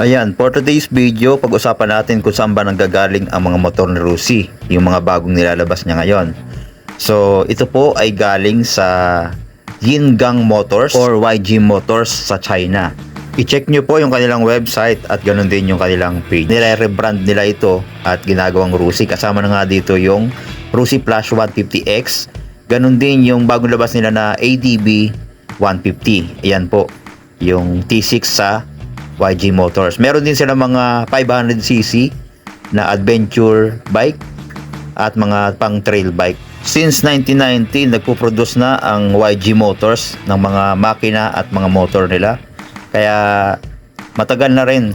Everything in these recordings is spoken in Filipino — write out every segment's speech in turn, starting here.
Ayan, for today's video, pag-usapan natin kung saan ba nanggagaling ang mga motor ni Rusi, yung mga bagong nilalabas niya ngayon. So, ito po ay galing sa Yingang Motors or YG Motors sa China. I-check nyo po yung kanilang website at ganun din yung kanilang page. Nire-rebrand nila ito at ginagawang Rusi. Kasama na nga dito yung Rusi Flash 150X. Ganun din yung bagong labas nila na ADB 150. Ayan po, yung T6 sa YG Motors. Meron din sila mga 500cc na adventure bike at mga pang trail bike. Since 1990, nagpo-produce na ang YG Motors ng mga makina at mga motor nila. Kaya matagal na rin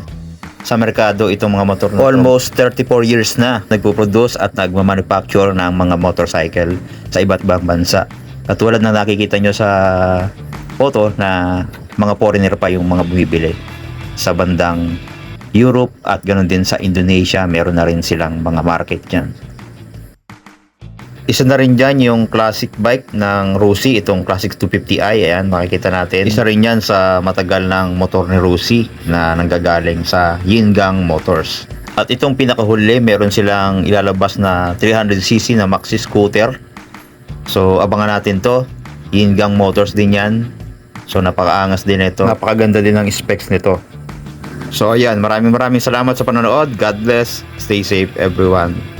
sa merkado itong mga motor na. Almost 34 years na nagpo-produce at nagmamanufacture ng mga motorcycle sa iba't ibang bansa. Katulad na nakikita nyo sa photo na mga foreigner pa yung mga bumibili sa bandang Europe at ganoon din sa Indonesia meron na rin silang mga market dyan. Isa na rin dyan yung classic bike ng Rusi, itong Classic 250i. Ayan, makikita natin. Isa rin yan sa matagal ng motor ni Rusi na nanggagaling sa Yingang Motors. At itong pinakahuli, meron silang ilalabas na 300cc na maxi scooter. So, abangan natin to. Yingang Motors din yan. So, napakaangas din ito. Napakaganda din ng specs nito. So, ayan. Maraming maraming salamat sa panonood. God bless. Stay safe, everyone.